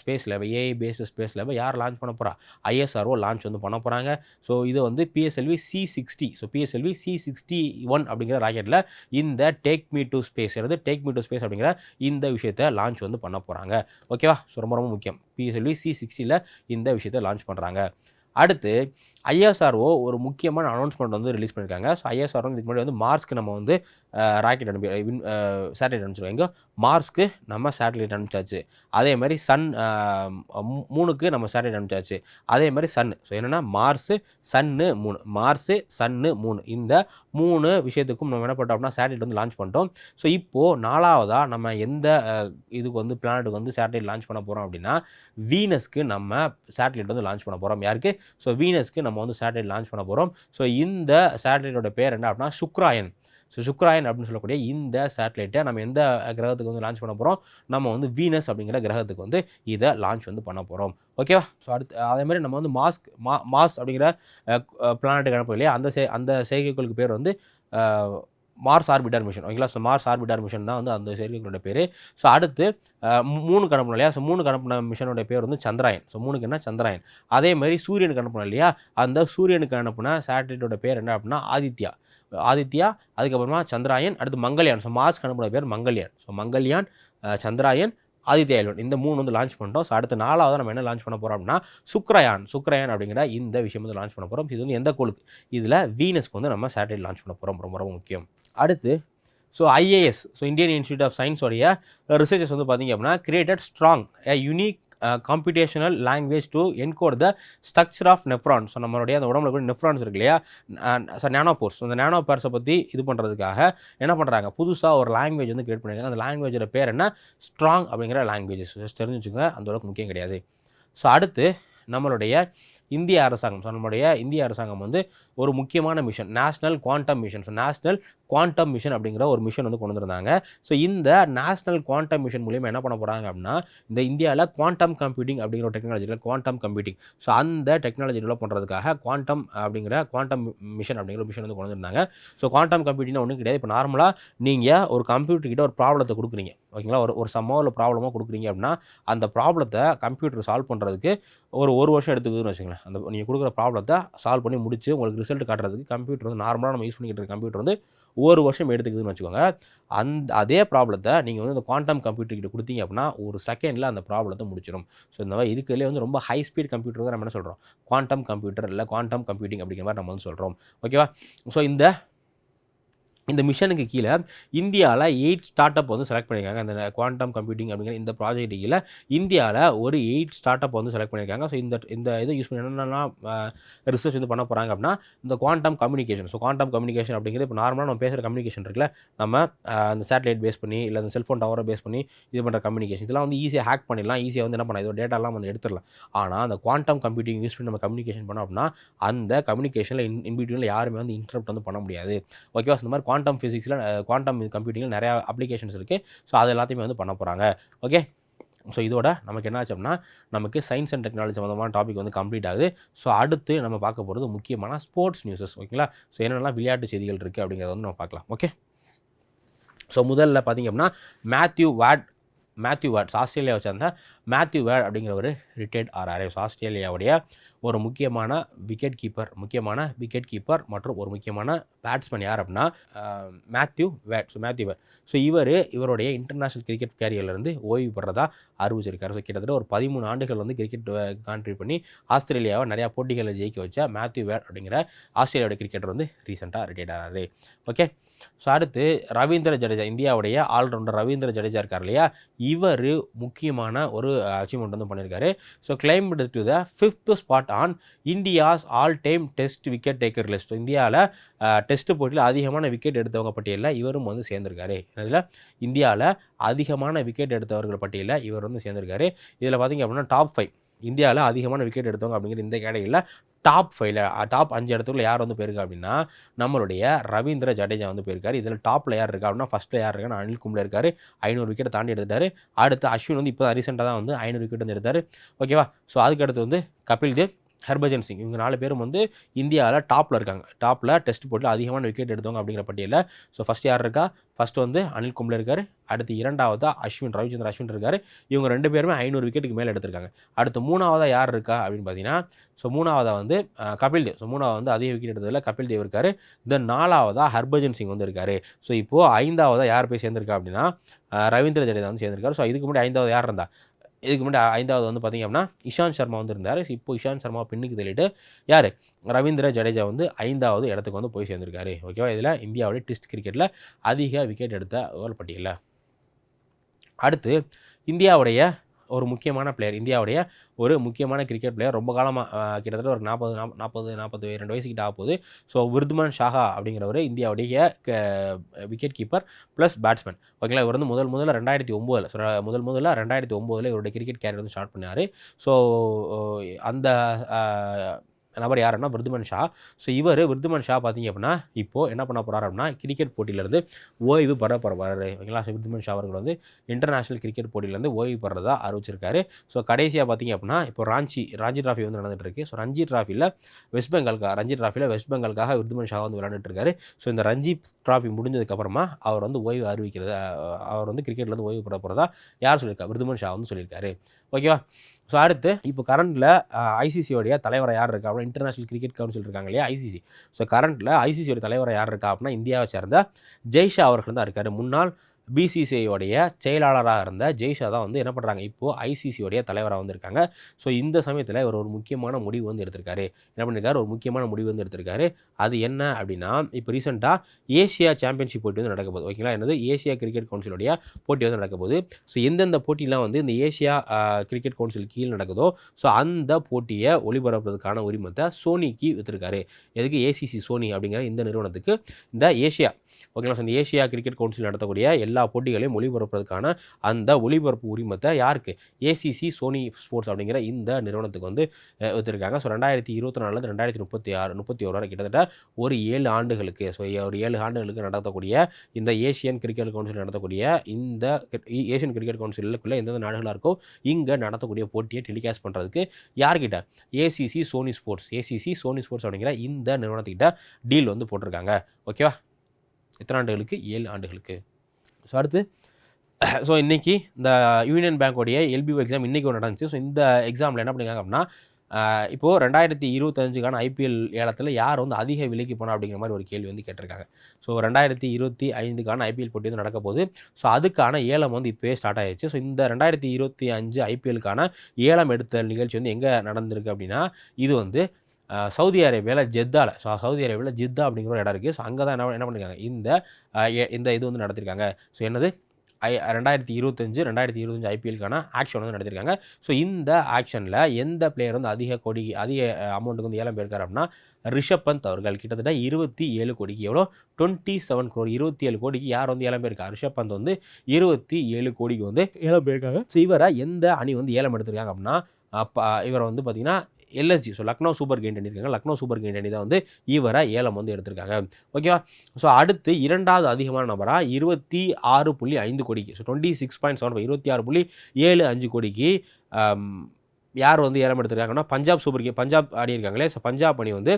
space level AI based space lab யார் லான்ச் பண்ண போகிறா ஐஎஸ்ஆர்ஓ லான்ச் வந்து பண்ண போகிறாங்க ஸோ இது வந்து PSLV C sixty so PSLV C sixty one அப்படிங்கிற ராக்கெட்டில் இந்த டேக் மீ டு ஸ்பேஸ் அல்லது டேக் மீ டு ஸ்பேஸ் அப்படிங்கிற இந்த விஷயத்தை லான்ச் வந்து பண்ண போகிறாங்க ஓகேவா ஸோ ரொம்ப ரொம்ப முக்கியம். பிஎஸ்எல்வி சி சிக்ஸ்டியில் இந்த விஷயத்தை லான்ச் பண்ணுறாங்க அடுத்து ஐஎஸ்ஆர்ஓ ஒரு முக்கியமான அனௌன்ஸ்மெண்ட் வந்து ரிலீஸ் பண்ணியிருக்காங்க ஸோ ஐஎஸ்ஆர்ஓ இதுக்கு முன்னாடி வந்து மார்ஸ்க்கு நம்ம வந்து ராக்கெட் அனுப்பி வின் சேட்டலைட் அனுப்பிச்சிருக்கோம் எங்கே மார்ஸ்க்கு நம்ம சேட்டலைட் அனுப்பிச்சாச்சு. அதே மாதிரி சன் மூணுக்கு நம்ம சேட்டலைட் அனுப்பிச்சாச்சு. அதே மாதிரி சன் ஸோ என்னென்னா மார்ஸு சன்னு மூணு மார்ஸு சன்னு மூணு. இந்த மூணு விஷயத்துக்கும் நம்ம என்ன பண்ணிட்டோம் அப்படின்னா சேட்டலைட் வந்து லான்ச் பண்ணிட்டோம். ஸோ இப்போது நாலாவதாக நம்ம எந்த இதுக்கு வந்து பிளானட்டுக்கு வந்து சேட்டலைட் லான்ச் பண்ண போகிறோம் அப்படின்னா வீனஸ்க்கு நம்ம சேட்டலைட் வந்து லான்ச் பண்ண போகிறோம் யாருக்கு? ஸோ வீனஸ்க்கு நம்ம வந்து சேட்டலைட் லான்ச் பண்ண போகிறோம் ஸோ இந்த சேட்டலைட்டோட பேர் என்ன அப்படின்னா சுக்ராயன். ஸோ சுக்ராயன் அப்படின்னு சொல்லக்கூடிய இந்த சேட்டலைட்டை நம்ம எந்த கிரகத்துக்கு வந்து லான்ச் பண்ண போகிறோம் நம்ம வந்து வீனஸ் அப்படிங்கிற கிரகத்துக்கு வந்து இதை லான்ச் வந்து பண்ண போகிறோம் ஓகேவா ஸோ அடுத்து அதே மாதிரி நம்ம வந்து மாஸ்க் மா மாஸ் அப்படிங்கிற பிளானட்டுக்கு அனுப்போம் இல்லையா? அந்த சே அந்த செயற்கைக்கோளுக்கு பேர் வந்து மார்ஸ் ஆர்பிட்டர் மிஷன் ஓகேங்களா? ஸோ மார்ஸ் ஆர்பிட்டர் மிஷன் தான் வந்து அந்த செயற்கைக்கோளோட பேர். ஸோ அடுத்து மூணு மூ- இல்லையா? ஸோ மூணு அனுப்பின மிஷனோட பேர் வந்து சந்திராயன். ஸோ மூணுக்கு என்ன? சந்திராயன். அதே மாதிரி சூரியனுக்கு அனுப்பணும் இல்லையா? அந்த சூரியனுக்கு அனுப்பின சேட்டலைட்டோட பேர் என்ன அப்படின்னா ஆதித்யா. ஆதித்யா அதுக்கப்புறமா சந்திராயன் அடுத்து மங்கள்யான். ஸோ மார்ஸ்க்கு அனுப்பின பேர் Mangalyaan. So Mangalyaan Chandrayaan Aditya L one இந்த மூணு வந்து லான்ச் பண்ணிட்டோம். ஸோ அடுத்த நாலாவது நம்ம என்ன லான்ச் பண்ண போகிறோம் அப்படின்னா சுக்ரயான். சுக்ரயான் அப்படிங்கிற இந்த விஷயம் வந்து லான்ச் பண்ண போகிறோம் இது வந்து எந்த கோளுக்கு? இதில் வீனஸ்க்கு வந்து நம்ம சேட்டலைட் லான்ச் பண்ண போகிறோம் ரொம்ப ரொம்ப முக்கியம். அடுத்து so IAS so Indian institute of சயின்ஸோடைய researchers வந்து பார்த்தீங்க அப்படின்னா created strong a unique computational language to encode the structure of nephron so நம்மளுடைய அந்த உடம்புல கூட நெஃப்ரான்ஸ் இருக்கு இல்லையா? ஸோ நேனோபோர்ஸ் அந்த நானோபோர்ஸை பற்றி இது பண்ணுறதுக்காக என்ன பண்ணுறாங்க புதுசாக ஒரு லாங்குவேஜ் வந்து கிரியேட் பண்ணியிருக்காங்க அந்த லாங்குவேஜோட பேர் என்ன? ஸ்ட்ராங் அப்படிங்கிற லாங்குவேஜஸ் தெரிஞ்சு வச்சுக்கோங்க அந்த அளவுக்கு முக்கியம் கிடையாது. ஸோ அடுத்து நம்மளுடைய இந்திய அரசாங்கம் ஸோ இந்திய அரசாங்கம் வந்து ஒரு முக்கியமான mission national quantum mission so national quantum mission அப்படிங்கிற ஒரு மிஷன் வந்து கொண்டு வந்திருந்தாங்க. ஸோ இந்த நேஷ்னல் குவாண்டம் மிஷன் மூலியமா என்ன பண்ண போகிறாங்க அப்படின்னா இந்த இந்தியாவில் குவாண்டம் கம்ப்யூட்டிங் அப்படிங்கிற ஒரு டெக்னாலஜியில் குவாண்டம் கம்ப்யூட்டிங் ஸோ அந்த டெக்னாலஜி டெவலப் பண்ணுறதுக்காக குவாண்டம் அப்படிங்கிற குவாண்டம் மிஷன் அப்படிங்கிற மிஷன் வந்து கொண்டு வந்திருந்தாங்க. ஸோ குவாண்டம் கம்ப்யூட்டிங்னா ஒன்றும் கிடையாது. இப்போ நார்மலாக நீங்கள் ஒரு கம்ப்யூட்டர்கிட்ட ஒரு ப்ராப்ளத்தை கொடுக்குறீங்க. ஓகேங்களா? ஒரு ஒரு சம்மோ இல்லை ப்ராப்ளமோ கொடுக்குறீங்க அப்படின்னா அந்த ப்ராப்ளத்தை கம்ப்யூட்டர் சால்வ் பண்ணுறதுக்கு ஒரு ஒரு வருஷம் எடுத்துக்குதுன்னு வச்சுக்கோங்களேன். அந்த நீங்கள் கொடுக்குற ப்ராப்ளத்தை சால்வ் பண்ணி முடிச்சு உங்களுக்கு ரிசல்ட் காட்டுறதுக்கு கம்ப்யூட்டர் வந்து நார்மலாக நம்ம யூஸ் பண்ணிக்கிட்டு இருக்க கம்ப்யூட்டர் வந்து ஒரு வருஷம் எடுத்துக்குதுன்னு வச்சுக்கோங்க. அந்த அதே ப்ராப்ளத்தை நீங்கள் வந்து அந்த குவாண்டம் கம்ப்யூட்டர் கிட்ட கொடுத்தீங்க அப்படின்னா ஒரு செகண்டில் அந்த ப்ராப்ளத்தை முடிச்சிடும் ஸோ இந்த மாதிரி இதுக்குள்ளே வந்து ரொம்ப ஹை ஸ்பீட் கம்ப்யூட்டர் தான் நம்ம என்ன சொல்கிறோம் குவாண்டம் கம்ப்யூட்டர் இல்லை குவாண்டம் கம்ப்யூட்டிங் அப்படிங்கிற மாதிரி நம்ம வந்து சொல்கிறோம் ஓகேவா? ஸோ இந்த இந்த மிஷனுக்கு கீழே இந்தியாவில் எயிட் ஸ்டார்ட் அப் வந்து செலக்ட் பண்ணியிருக்காங்க அந்த குவாண்டம் கம்ப்யூட்டிங் அப்படிங்கிற இந்த ப்ராஜெக்ட் கீழே இந்தியாவில் ஒரு எயிட் ஸ்டார்ட் அப் வந்து செலக்ட் பண்ணியிருக்காங்க ஸோ இந்த இந்த இதை யூஸ் பண்ணி என்னென்னா ரிசர்ச் வந்து பண்ண போகிறாங்க அப்படின்னா இந்த quantum communication so quantum communication அப்படிங்கிறது இப்போ நார்மலாக நம்ம பேசுகிற கம்யூனிகேஷன் இருக்குல்ல நம்ம அந்த சேட்டலைட் பேஸ் பண்ணி இல்லை அந்த செல்ஃபோன் டவரை பேஸ் பண்ணி இது பண்ணுற கம்யூனிகேஷன் இதெல்லாம் வந்து ஈஸியாக ஹேக் பண்ணிடலாம். ஈஸியாக வந்து என்ன பண்ணலாம்? இதோட டேட்டாலாம் வந்து எடுத்துடலாம். ஆனால் அந்த குவாண்டம் கம்ப்யூட்டிங் யூஸ் பண்ணி நம்ம கம்யூனிகேஷன் பண்ணோம் அப்படின்னா அந்த கம்யூனிகேஷனில் இன் இன்பிட்யூனில் யாருமே வந்து இன்டரப்ட் வந்து பண்ண முடியாது. ஓகேவா இந்த மாதிரி குவாண்டம் ஃபிசிக்ஸில் குவாண்டம் கம்ப்யூட்டிங்கில் நிறையா அப்ளிகேஷன்ஸ் இருக்குது ஸோ அது எல்லாத்தையுமே வந்து பண்ண போகிறாங்க ஓகே ஸோ இதோட நமக்கு என்ன ஆச்சு அப்படின்னா நமக்கு சயின்ஸ் அண்ட் டெக்னாலஜி சம்மந்தமான டாபிக் வந்து கம்ப்ளீட் ஆகுது. ஸோ அடுத்து நம்ம பார்க்க போகிறது முக்கியமான ஸ்போர்ட்ஸ் நியூஸஸ் ஓகேங்களா ஸோ என்னென்னலாம் விளையாட்டு செய்திகள் இருக்குது அப்படிங்கிறத வந்து நம்ம பார்க்கலாம். ஓகே ஸோ முதல்ல பார்த்தீங்க அப்படின்னா மேத்யூ வாட் மேத்யூ வேர்ட்ஸ் ஆஸ்திரேலியாவை சேர்ந்த மேத்யூ வேர்ட் அப்படிங்கிறவர் ரிட்டையர்ட் ஆறாரு. ஸோ ஆஸ்திரேலியாவுடைய ஒரு முக்கியமான விக்கெட் கீப்பர் முக்கியமான விக்கெட் கீப்பர் மற்றும் ஒரு முக்கியமான பேட்ஸ்மேன் யார் அப்படின்னா Matthew Wade so Matthew Wade so இவர் இவருடைய இன்டர்நேஷ்னல் கிரிக்கெட் கேரியர்லேருந்து ஓய்வு பெறதா அறிவிச்சிருக்காரு. ஸோ கிட்டத்தட்ட ஒரு பதிமூணு ஆண்டுகள் வந்து கிரிக்கெட் கான்ட்ரிபியூட் பண்ணி ஆஸ்திரேலியாவை நிறையா போட்டிகளை ஜெயிக்க வச்ச மேத்யூ வேட் அப்படிங்கிற ஆஸ்திரேலியாவோட கிரிக்கெட்டர் வந்து ரீசெண்டாக ரிட்டையர்ட் ஆகிறாரு ஓகே ஸோ அடுத்து ரவீந்திர ஜடேஜா இந்தியாவுடைய ஆல்ரவுண்டர் ரவீந்திர ஜடேஜா இருக்கார் இல்லையா? இவர் முக்கியமான ஒரு அச்சீவ்மெண்ட் வந்து பண்ணியிருக்காரு. So claimed to the fifth spot on India's all time test wicket taker list இந்தியாவில் டெஸ்ட் போட்டியில் அதிகமான விக்கெட் எடுத்தவங்க பட்டியலில் இவரும் வந்து சேர்ந்திருக்காரு. இதில் இந்தியாவில் அதிகமான விக்கெட் எடுத்தவர்கள் பட்டியலில் இவர் வந்து சேர்ந்திருக்காரு. இதில் பார்த்தீங்க அப்படின்னா டாப் ஃபைவ் இந்தியாவில் அதிகமான விக்கெட் எடுத்தவங்க அப்படிங்கிற இந்த கேடையில் டாப் ஃபைவ்ல டாப் அஞ்சு இடத்துல யார் வந்து போயிருக்கா அப்படின்னா நம்மளுடைய ரவீந்திர ஜடேஜா வந்து போயிருக்காரு. இதில் டாப்பில் யார் இருக்கா அப்படின்னா ஃபஸ்ட்டில் யார் இருக்கான்னு அனில் கும்ப்ளே இருக்காரு. ஐநூறு விக்கெட் தாண்டி எடுத்துட்டாரு. அடுத்து அஸ்வின் வந்து இப்போ தான் ரீசெண்டாக தான் வந்து ஐநூறு விக்கெட் வந்து எடுத்தார். ஓகேவா ஸோ அதுக்கு அடுத்து வந்து கபில் தேவ். ஹர்பஜன் சிங். இவங்க நாலு பேரும் வந்து இந்தியாவில் டாப்பில் இருக்காங்க. டாப்பில் டெஸ்ட் போட்டியில் அதிகமான விக்கெட் எடுத்தவங்க அப்படிங்கிற பட்டியலில். ஸோ ஃபஸ்ட் யார் இருக்கா? ஃபர்ஸ்ட் வந்து அனில் கும்ப்ளே இருக்கார். அடுத்து இரண்டாவதாக அஸ்வின் ரவிச்சந்திர அஸ்வின் இருக்கார். இவங்க ரெண்டு பேருமே ஐநூறு விக்கெட்டுக்கு மேலே எடுத்திருக்காங்க. அடுத்து மூணாவதாக யார் இருக்கா அப்படின்னு பார்த்தீங்கன்னா ஸோ மூணாவதாக வந்து கபில் தேவ். ஸோ மூணாவது வந்து அதிக விக்கெட் எடுத்ததில் கபில் தேவ் இருக்கார். தென் நாலாவதாக ஹர்பஜன் சிங் வந்து இருக்கார். ஸோ இப்போது ஐந்தாவதாக யார் போய் சேர்ந்திருக்கா அப்படின்னா ரவீந்திர ஜடேஜா வந்து சேர்ந்திருக்காரு. ஸோ இதுக்கு முன்னாடி ஐந்தாவது யார் இருந்தா? இதுக்கு முன்னாடி ஐந்தாவது வந்து பார்த்திங்க அப்படின்னா இஷாந்த் சர்மா வந்து இருந்தார். இப்போ இஷாந்த் சர்மா பின்னுக்கு தள்ளிட்டு யார்? ரவீந்திர ஜடேஜா வந்து ஐந்தாவது இடத்துக்கு வந்து போய் சேர்ந்திருக்காரு. ஓகேவா இதில் இந்தியாவுடைய டெஸ்ட் கிரிக்கெட்டில் அதிக விக்கெட் எடுத்த ஒரு பட்டியலில். அடுத்து இந்தியாவுடைய ஒரு முக்கியமான பிளேயர் இந்தியாவுடைய ஒரு முக்கியமான கிரிக்கெட் பிளேயர் ரொம்ப காலமாக கிட்டத்தட்ட ஒரு நாற்பது நாற்பது நாற்பது ரெண்டு வயசுக்கிட்ட கிட்ட ஆகுது ஸோ விருதுமன் ஷாஹா அப்படிங்கிறவர் இந்தியாவுடைய விக்கெட் கீப்பர் ப்ளஸ் பேட்ஸ்மேன் ஓகேங்களா இவர் வந்து முதல் முதல்ல ரெண்டாயிரத்தி ஒம்போதில் முதல் முதல்ல ரெண்டாயிரத்தி ஒம்போதில் இவருடைய கிரிக்கெட் கேரியர் வந்து ஸ்டார்ட் பண்ணார். ஸோ அந்த நபர் யாருன்னா விருதுமன் ஷா. ஸோ இவர் விருதுமன் ஷா பார்த்தீங்க அப்படின்னா இப்போது என்ன பண்ண போகிறார் அப்படின்னா கிரிக்கெட் போட்டியிலேருந்து ஓய்வு பெற போகிறாரு ஓகேங்களா? ஸோ விருதுமன் ஷா அவர்கள் வந்து இன்டர்நேஷனல் கிரிக்கெட் போட்டியிலேருந்து ஓய்வு பெறதா அறிவிச்சிருக்காரு. ஸோ கடைசியாக பார்த்தீங்க அப்படின்னா இப்போ ராஞ்சி ராஞ்சி டிராஃபி வந்து நடந்துட்டு இருக்கு. ஸோ ரஞ்சி டிராஃபியில் வெஸ்ட் பெங்கால்காக ரஞ்சி டிராஃபியில் வெஸ்ட் பெங்காலுக்காக விருதுமன் ஷா வந்து விளையாண்டுட்டு இருக்காரு. ஸோ இந்த ரஞ்சி டிராஃபி முடிஞ்சதுக்கப்புறமா அவர் வந்து ஓய்வு அறிவிக்கிறது அவர் வந்து கிரிக்கெட்லேருந்து ஓய்வு பெற போகிறதா யார் சொல்லியிருக்கா? விருதுமன் ஷா வந்து சொல்லியிருக்காரு. ஓகேவா ஸோ அடுத்து இப்போ கரண்டில் ஐசிசியோடைய தலைவராக யார் இருக்கா அப்படின்னா இன்டர்நேஷனல் கிரிக்கெட் கவுன்சில் இருக்காங்க இல்லையா ஐசிசி ஸோ கரண்ட்டில் ஐசிசியோட தலைவராக யார் இருக்கா அப்படின்னா இந்தியாவை சேர்ந்த ஜெய்ஷா அவர்கள் தான் இருக்கார். முன்னாள் பிசிசிஐயோடைய செயலாளராக இருந்த ஜெய்ஷா தான் வந்து என்ன பண்ணுறாங்க இப்போது ஐசிசியோடைய தலைவராக வந்திருக்காங்க. ஸோ இந்த சமயத்தில் இவர் ஒரு முக்கியமான முடிவு வந்து எடுத்திருக்காரு. என்ன பண்ணியிருக்காரு ஒரு முக்கியமான முடிவு வந்து எடுத்திருக்காரு. அது என்ன அப்படின்னா இப்போ ரீசெண்டாக ஏசியா சாம்பியன்ஷிப் போட்டி வந்து நடக்க போகுது. ஓகேங்களா என்னது? ஏசியா கிரிக்கெட் கவுன்சிலுடைய போட்டி வந்து நடக்க போகுது. ஸோ எந்தெந்த போட்டிலாம் வந்து இந்த ஏசியா கிரிக்கெட் கவுன்சில் கீழ் நடக்குதோ ஸோ அந்த போட்டியை ஒளிபரப்புறதுக்கான உரிமத்தை சோனிக்கு விற்றுருக்காரு எதுக்கு ஏசிசி சோனி அப்படிங்கிற இந்த நிறுவனத்துக்கு இந்த ஏசியா ஓகேங்களா ஸோ இந்த ஏசியா கிரிக்கெட் கவுன்சில் நடத்தக்கூடிய எல்லா எல்லா போட்டிகளையும் ஒளிபரப்புறதுக்கான அந்த ஒளிபரப்பு உரிமத்தை யாருக்கு? ஏசிசி சோனி ஸ்போர்ட்ஸ் அப்படிங்கிற இந்த நிறுவனத்துக்கு வந்து வச்சுருக்காங்க ஸோ ரெண்டாயிரத்தி இருபத்தி நாலுலேருந்து ரெண்டாயிரத்தி முப்பத்தி ஆறு முப்பத்தி ஒரு வரை கிட்டத்தட்ட ஒரு ஏழு ஆண்டுகளுக்கு ஸோ ஒரு ஏழு ஆண்டுகளுக்கு நடத்தக்கூடிய இந்த ஏசியன் கிரிக்கெட் கவுன்சில் நடத்தக்கூடிய இந்த ஏசியன் கிரிக்கெட் கவுன்சிலுக்குள்ளே எந்தெந்த நாடுகளாக இருக்கோ இங்கே நடத்தக்கூடிய போட்டியை டெலிகாஸ்ட் பண்ணுறதுக்கு யார்கிட்ட? ACC Sony Sports ACC Sony Sports அப்படிங்கிற இந்த நிறுவனத்துக்கிட்ட டீல் வந்து போட்டிருக்காங்க. ஓகேவா எத்தனை ஆண்டுகளுக்கு? ஏழு ஆண்டுகளுக்கு. ஸோ அடுத்து ஸோ இன்றைக்கி இந்த யூனியன் பேங்க்கோடைய எல்பிஓ எக்ஸாம் இன்றைக்கி ஒன்று நடந்துச்சு. ஸோ இந்த எக்ஸாமில் என்ன பண்ணியிருக்காங்க அப்படின்னா இப்போது ரெண்டாயிரத்தி இருபத்தஞ்சுக்கான ஐபிஎல் ஏலத்தில் யார் வந்து அதிக விலைக்கு போனால் அப்படிங்கிற மாதிரி ஒரு கேள்வி வந்து கேட்டிருக்காங்க. ஸோ ரெண்டாயிரத்தி இருபத்தி ஐந்துக்கான ஐபிஎல் போட்டி வந்து நடக்க போகுது. ஸோ அதுக்கான ஏலம் வந்து இப்போயே ஸ்டார்ட் ஆயிடுச்சு. ஸோ இந்த ரெண்டாயிரத்தி இருபத்தி அஞ்சு ஐபிஎலுக்கான ஏலம் எடுத்த நிகழ்ச்சி வந்து எங்கே நடந்திருக்கு அப்படின்னா இது வந்து சவுதி அரேபியாவில் ஜெத்தாவில் ஸோ சவுதி அரேபியாவில் ஜித்தா அப்படிங்கிற ஒரு இடம் இருக்குது ஸோ அங்கே தான் என்ன என்ன பண்ணியிருக்காங்க இந்த இந்த இது வந்து நடத்திருக்காங்க. ஸோ என்னது? ஐ ரெண்டாயிரத்தி இருபத்தஞ்சு ரெண்டாயிரத்தி இருபத்தஞ்சு ஐபிஎல்க்கான ஆக்ஷன் வந்து நடத்திருக்காங்க. ஸோ இந்த ஆக்ஷனில் எந்த பிளேயர் வந்து அதிக கோடி அதிக அமௌண்ட்டுக்கு வந்து ஏலம் போயிருக்காரு அப்படின்னா ரிஷப் பந்த் அவர்கள். கிட்டத்தட்ட இருபத்தி ஏழு கோடிக்கு எவ்வளோ? டுவெண்ட்டி செவன் கோடி இருபத்தி ஏழு கோடிக்கு யார் வந்து ஏலம் போயிருக்கா ரிஷப் பந்த் வந்து இருபத்தி ஏழு கோடிக்கு வந்து ஏலம் போயிருக்காங்க ஸோ இவரை எந்த அணி வந்து ஏலம் எடுத்திருக்காங்க அப்படின்னா அப்போ இவரை வந்து பார்த்திங்கன்னா LSG so Lucknow super king அணி இருக்காங்க. லக்னோ சூப்பர் கிங் அணி தான் வந்து இவரை ஏலம் வந்து எடுத்திருக்காங்க. ஓகேவா ஸோ அடுத்து இரண்டாவது அதிகமான நபராக இருபத்தி ஆறு புள்ளி ஐந்து கோடிக்கு so twenty six point seven இருபத்தி ஆறு புள்ளி ஏழு அஞ்சு கோடிக்கு um, யார் வந்து ஏலம் எடுத்திருக்காங்கன்னா பஞ்சாப் சூப்பர் கிங் பஞ்சாப் ஆடி இருக்காங்களே ஸோ பஞ்சாப் அணி வந்து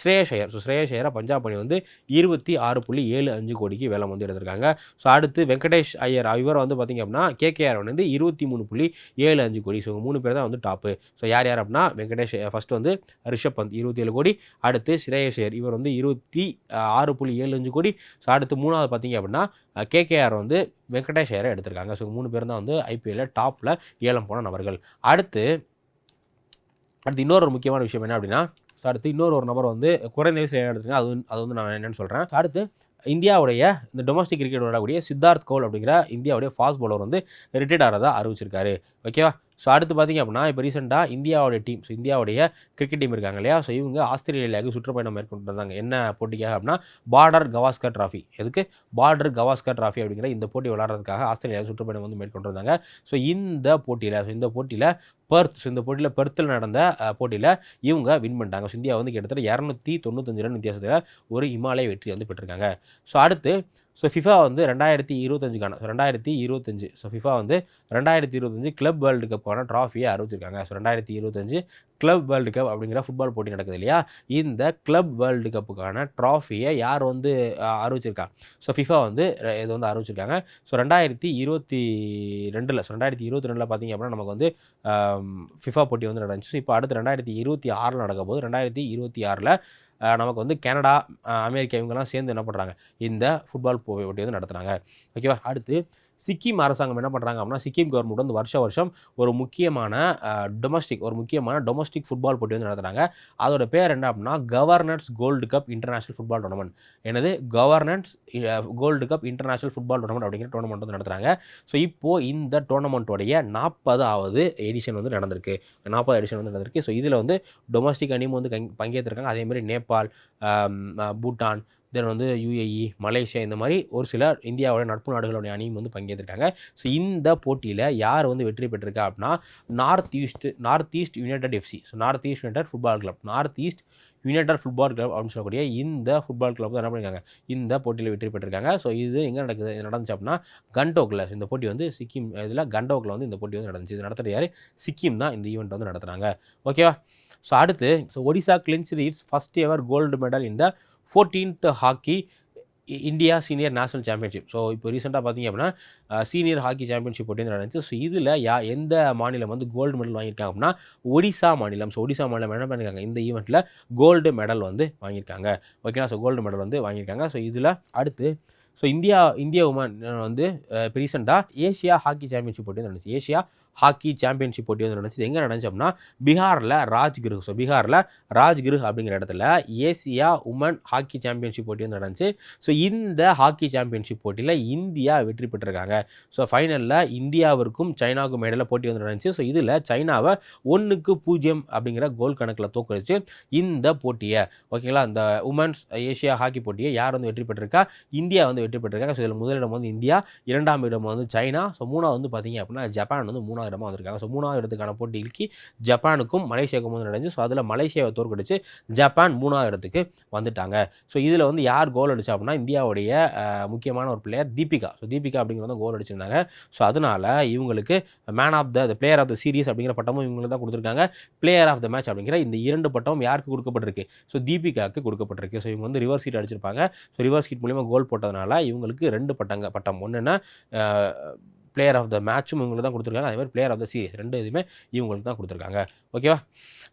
ஸ்ரேயஸ் ஐயர். ஸோ ஸ்ரேயஸ் ஐயரை பஞ்சாப் அணி வந்து இருபத்தி ஆறு புள்ளி ஏழு அஞ்சு கோடிக்கு வேலை வந்து எடுத்திருக்காங்க. ஸோ அடுத்து வெங்கடேஷ் ஐயர். இவர் வந்து பார்த்திங்க அப்படின்னா கேகேஆர் வந்து இருபத்தி மூணு புள்ளி ஏழு அஞ்சு கோடி. ஸோ மூணு பேர் தான் வந்து டாப்பு ஸோ யார் யார் அப்படின்னா வெங்கடேஷ் ஃபஸ்ட்டு வந்து ரிஷப் பந்த் இருபத்தி ஏழு கோடி. அடுத்து ஸ்ரேயஸ் ஐயர். இவர் வந்து இருபத்தி ஆறு புள்ளி ஏழு அஞ்சு கோடி. ஸோ அடுத்து மூணாவது பார்த்திங்க அப்படின்னா கேகேஆர் வந்து வெங்கடேஷ் ஐயரை எடுத்திருக்காங்க. ஸோ மூணு பேர் தான் வந்து ஐபிஎல்லில் டாப்பில் ஏலம் போன நபர்கள். அடுத்து அடுத்து இன்னொரு முக்கியமான விஷயம் என்ன அப்படின்னா ஸோ அடுத்து இன்னொரு ஒரு நபர் வந்து குறைந்த வயசில் எடுத்துருங்க அது அது வந்து நான் என்னென்னு சொல்கிறேன் அடுத்து இந்தியாவுடைய இந்த டொமஸ்டிக் கிரிக்கெட் விளையாடக்கூடிய சித்தார்த் கவுல் அப்படிங்கிற இந்தியாவுடைய ஃபாஸ்ட் பவுலர் வந்து ரிட்டையர்ட் ஆகிறதா அறிவிச்சிருக்காரு. ஓகேவா ஸோ அடுத்து பார்த்திங்க அப்படின்னா இப்போ ரீசெண்டாக இந்தியாவுடைய டீம் ஸோ இந்தியாவுடைய கிரிக்கெட் டீம் இருக்காங்க இல்லையா? ஸோ இவங்க ஆஸ்திரேலியாவுக்கு சுற்றுப்பயணம் மேற்கொண்டு வந்தாங்க என்ன போட்டிக்காக அப்படின்னா பார்டர் கவாஸ்கர் ட்ராஃபி எதுக்கு? பார்டர் கவாஸ்கர் ட்ராஃபி அப்படிங்கிற இந்த போட்டி விளாட்றதுக்காக ஆஸ்திரேலியாவுக்கு சுற்றுப்பயணம் வந்து மேற்கொண்டு வந்தாங்க ஸோ இந்த போட்டியில் ஸோ இந்த போட்டியில் பர்த் ஸோ இந்த போட்டியில் பெர்த்தில் நடந்த போட்டியில் இவங்க வின் பண்ணிட்டாங்க. ஸோ இந்தியா வந்து கிட்டத்தட்ட இரநூத்தி தொண்ணூத்தஞ்சு ரன் வித்தியாசத்தில் ஒரு இமாலய வெற்றி வந்து பெற்றிருக்காங்க. ஸோ அடுத்து ஸோ ஃபிஃபா வந்து ரெண்டாயிரத்தி இருபத்தஞ்சுக்கான ஸோ ரெண்டாயிரத்தி இருபத்தஞ்சு. ஸோ ஃபிஃபா வந்து ரெண்டாயிரத்தி இருபத்தஞ்சு கிளப் வேர்ல்டு கப்பான ட்ராஃபியை அறிவிச்சிருக்காங்க. ஸோ ரெண்டாயிரத்தி இருபத்தஞ்சு கிளப் வேர்ல்டு கப் அப்படிங்கிற ஃபுட்பால் போட்டி நடக்குது இல்லையா? இந்த கிளப் வேர்ல்டு கப்புக்கான ட்ராஃபியை யார் வந்து அறிவிச்சிருக்கா? ஸோ ஃபிஃபா வந்து இது வந்து அறிவிச்சிருக்காங்க. ஸோ ரெண்டாயிரத்தி இருபத்தி ரெண்டில் ஸோ ரெண்டாயிரத்தி இருபத்தி ரெண்டில் பார்த்திங்க அப்படின்னா நமக்கு வந்து ஃபிஃபா போட்டி வந்து நடந்துச்சு. ஸோ இப்போ அடுத்து ரெண்டாயிரத்தி இருபத்தி ஆறில் நடக்க போது ரெண்டாயிரத்தி இருபத்தி ஆறில் நமக்கு வந்து கனடா அமெரிக்கா இவங்கெல்லாம் சேர்ந்து என்ன பண்ணுறாங்க இந்த ஃபுட்பால் போட்டி வந்து நடத்துகிறாங்க ஓகேவா அடுத்து சிக்கிம் அரசாங்கம் என்ன பண்ணுறாங்க அப்படின்னா சிக்கிம் கவர்மெண்ட் வந்து வருஷ வருஷம் ஒரு முக்கியமான டொமஸ்டிக் ஒரு முக்கியமான டொமஸ்டிக் ஃபுட்பால் போட்டி வந்து நடத்துகிறாங்க அதோட பேர் என்ன அப்படின்னா governance gold cup international football tournament எனது governance gold cup international football tournament அப்படிங்கிற டோர்னமெண்ட் வந்து நடத்துகிறாங்க ஸோ இப்போது இந்த டோர்னமெண்ட்டோடைய நாற்பதாவது எடிஷன் வந்து நடந்திருக்கு. நாற்பது எடிஷன் வந்து நடந்திருக்கு. ஸோ இதில் வந்து டொமஸ்டிக் அணியும் வந்து பங்கேற்றிருக்காங்க. அதேமாதிரி நேபாள் பூட்டான் தென் வந்து யுஏஇ மலேசியா இந்த மாதிரி ஒரு சில இந்தியாவோட நட்பு நாடுகளுடைய அணியும் வந்து பங்கேற்றிருக்காங்க. ஸோ இந்த போட்டியில் யார் வந்து வெற்றி பெற்றிருக்கா அப்படின்னா North East North East United FC so North East United football club North East United football club அப்படின்னு சொல்லக்கூடிய இந்த ஃபுட்பால் கிளப் தான் என்ன பண்ணியிருக்காங்க இந்த போட்டியில் வெற்றி பெற்றிருக்காங்க. ஸோ இது எங்கே நடக்குது? நடந்துச்சு அப்படின்னா கண்டோக்கில் இந்த போட்டி வந்து சிக்கிம் இதில் கண்டோக்கில் வந்து இந்த போட்டி வந்து நடந்துச்சு. இது நடத்துகிற யார்? சிக்கிம் தான் இந்த ஈவெண்ட் வந்து நடத்துகிறாங்க ஓகேவா ஸோ அடுத்து so Odisha clinch its first ever gold medal இந்த fourteenth hockey India senior national championship so இப்போ ரீசெண்டாக பார்த்தீங்க அப்படின்னா சீனியர் ஹாக்கி சாம்பியன்ஷிப் போட்டி நடந்துச்சு ஸோ இதில் யா எந்த மாநிலம் வந்து கோல்டு மெடல் வாங்கியிருக்காங்க அப்படின்னா ஒடிசா மாநிலம். ஸோ ஒடிசா மாநிலம் என்ன பண்ணியிருக்காங்க இந்த ஈவெண்ட்டில் கோல்டு மெடல் வந்து வாங்கியிருக்காங்க. ஓகேங்களா ஸோ கோல்டு மெடல் வந்து வாங்கியிருக்காங்க. ஸோ இதில் அடுத்து ஸோ இந்தியா இந்தியா உமன் வந்து ரீசெண்டாக ஏஷியா ஹாக்கி சாம்பியன்ஷிப் போட்டி நடந்துச்சு ஏஷியா ஹாக்கி சாம்பியன்ஷிப் போட்டி வந்து நடந்துச்சு. எங்கே நடந்துச்சு அப்படின்னா பீகாரில் ராஜ்கிருஹ் ஸோ பீகாரில் ராஜ்கிரு அப்படிங்கிற இடத்துல ஏசியா உமன் ஹாக்கி சாம்பியன்ஷிப் போட்டி வந்து நடந்துச்சு. ஸோ இந்த ஹாக்கி சாம்பியன்ஷிப் போட்டியில் இந்தியா வெற்றி பெற்றிருக்காங்க. ஸோ ஃபைனலில் இந்தியாவிற்கும் சைனாவுக்கும் இடையில போட்டி வந்து நடந்துச்சு. ஸோ இதில் சைனாவை ஒன்றுக்கு பூஜ்ஜியம் அப்படிங்கிற கோல் கணக்கில் தோக்கடிச்சு இந்த போட்டியை ஓகேங்களா இந்த உமன்ஸ் ஏஷியா ஹாக்கி போட்டியை யார் வந்து வெற்றி பெற்றிருக்கா? இந்தியா வந்து வெற்றி பெற்றிருக்காங்க. ஸோ இதில் முதலிடம் வந்து இந்தியா இரண்டாம் இடம் வந்து சைனா. ஸோ மூணாவது வந்து பார்த்தீங்க அப்படின்னா ஜப்பான் வந்து மூணாவது இடமா வந்திருக்காங்க. ஸோ மூணாவது இடத்துக்கான போட்டிக்கு ஜப்பானுக்கும் மலேசியாவுக்கும் வந்து நடந்துச்சு ஸோ அதில் மலேசியாவை தோற்கடிச்சு ஜப்பான் மூணாவது இடத்துக்கு வந்துட்டாங்க. ஸோ இதில் வந்து யார் கோல் அடிச்சா அப்படின்னா இந்தியாவுடைய முக்கியமான ஒரு பிளேயர் தீபிகா. ஸோ தீபிகா அப்படிங்கிறத கோல் அடிச்சிருந்தாங்க. ஸோ அதனால் இவங்களுக்கு man of the player of the series அப்படிங்கிற பட்டமும் இவங்களுக்கு தான் கொடுத்துருக்காங்க. பிளேயர் ஆஃப் த மேட்ச் அப்படிங்கிற இந்த இரண்டு பட்டமும் யாருக்கு கொடுக்கப்பட்டிருக்கு? ஸோ தீபிகாவுக்கு கொடுக்கப்பட்டிருக்கு. ஸோ இவங்க வந்து ரிவர்ஸ் ஹீட் அடிச்சிருப்பாங்க. ஸோ ரிவர்ஸ் ஹீட் மூலிமா கோல் போட்டதுனால இவங்களுக்கு ரெண்டு பட்டங்க பட்டம். ஒன்றுன்னா பிளேயர் ஆஃப் த மேட்சும் இவங்களுக்கு தான் கொடுத்துருக்காங்க. அதே மாதிரி பிளேயர் ஆஃப் த சீரிஸ் ரெண்டு இதுவுமே இவங்களுக்கு தான் கொடுத்துருக்காங்க. ஓகேவா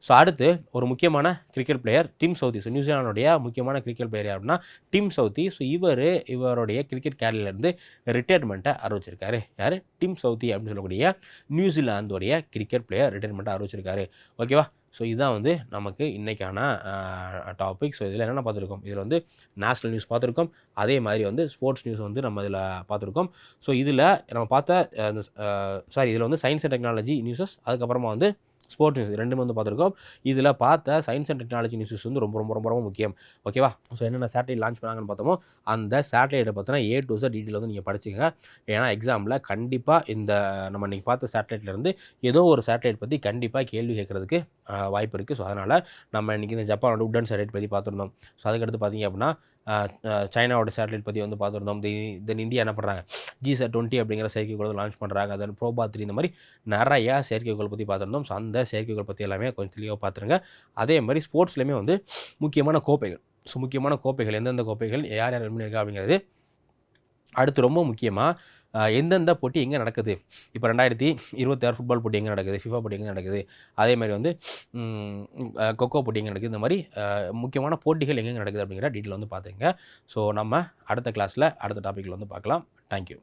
ஸோ அடுத்து ஒரு முக்கியமான cricket player Tim Southee so நியூசிலாண்டுடைய முக்கியமான கிரிக்கெட் பிளேயர் யாருன்னா டிம் சவுதி ஸோ இவர் இவருடைய கிரிக்கெட் கேரியர்லேருந்து ரிட்டையர்மெண்ட்டை அறிவிச்சிருக்காரு. யார்? டிம் சவுதி அப்படின்னு சொல்லக்கூடிய நியூசிலாந்தோடைய கிரிக்கெட் பிளேயர் ரிட்டையர்மெண்ட்டை அறிவிச்சிருக்காரு. ஓகேவா ஸோ இதுதான் வந்து நமக்கு இன்றைக்கான டாபிக் ஸோ இதில் என்னென்ன பார்த்துருக்கோம்? இதில் வந்து நேஷ்னல் நியூஸ் பார்த்துருக்கோம். அதே மாதிரி வந்து ஸ்போர்ட்ஸ் நியூஸ் வந்து நம்ம இதில் பார்த்துருக்கோம். ஸோ இதில் நம்ம பார்த்த சாரி இதில் வந்து சயின்ஸ் அண்ட் டெக்னாலஜி நியூஸஸ் அதுக்கப்புறமா வந்து ஸ்போர்ட்ஸ் நியூஸ் ரெண்டுமே வந்து பார்த்துருக்கோம். இதில் பார்த்த சயின்ஸ் அண்ட் டெக்னாலஜி நியூஸஸ் வந்து ரொம்ப ரொம்ப ரொம்ப ரொம்ப முக்கியம். ஓகேவா ஸோ என்னென்ன சேட்டலைட் லான்ச் பண்ணாங்கன்னு பார்த்தோமோ அந்த சேட்டலைட்டை பார்த்தோன்னா ஏ டு சார் டீட்டெயில் வந்து நீங்கள் படிச்சுங்க ஏன்னா எக்ஸாமில் கண்டிப்பாக இந்த நம்ம இன்றைக்கி பார்த்த சேட்டலைட்லேருந்து ஏதோ ஒரு சேட்டலைட் பற்றி கண்டிப்பாக கேள்வி கேட்குறதுக்கு வாய்ப்பு இருக்குது ஸோ அதனால் நம்ம இன்றைக்கி இந்த ஜப்பானோட உட்டன் சேட்டலைட் பற்றி பார்த்துருந்தோம். ஸோ அதுக்கடுத்து பார்த்தீங்க அப்படின்னா சைனாவோட சேட்டலைட் பற்றி வந்து பார்த்துருந்தோம். தென் இந்தியா என்ன பண்ணுறாங்க ஜிசா டுவெண்ட்டி அப்படிங்கிற செயற்கைக்கோள் லான்ச் பண்ணுறாங்க அதன் ப்ரோபா த்ரீ இந்த மாதிரி நிறையா செயற்கைக்கோள் பற்றி பார்த்துருந்தோம். ஸோ அந்த செயற்கைக்கோள் பற்றி எல்லாமே கொஞ்சம் தெளிவாக பார்த்துருங்க. அதே மாதிரி ஸ்போர்ட்ஸ்லையுமே வந்து முக்கியமான கோப்பைகள். ஸோ முக்கியமான கோப்பைகள் எந்தெந்த கோப்பைகள் யார் யார் win அப்படிங்கிறது அடுத்து ரொம்ப முக்கியமாக எந்தெந்த போட்டி எங்கே நடக்குது? இப்போ ரெண்டாயிரத்தி இருபத்தாறு ஃபுட்பால் போட்டி எங்கே நடக்குது? ஃபிஃபா போட்டி எங்கே நடக்குது? அதே மாதிரி வந்து கொக்கோ போட்டி எங்கே நடக்குது? இந்த மாதிரி முக்கியமான போட்டிகள் எங்கெங்கே நடக்குது அப்படிங்கிற டீட்டெயில் வந்து பார்த்துங்க ஸோ நம்ம அடுத்த கிளாஸில் அடுத்த டாப்பிக்கில் வந்து பார்க்கலாம் தேங்க்யூ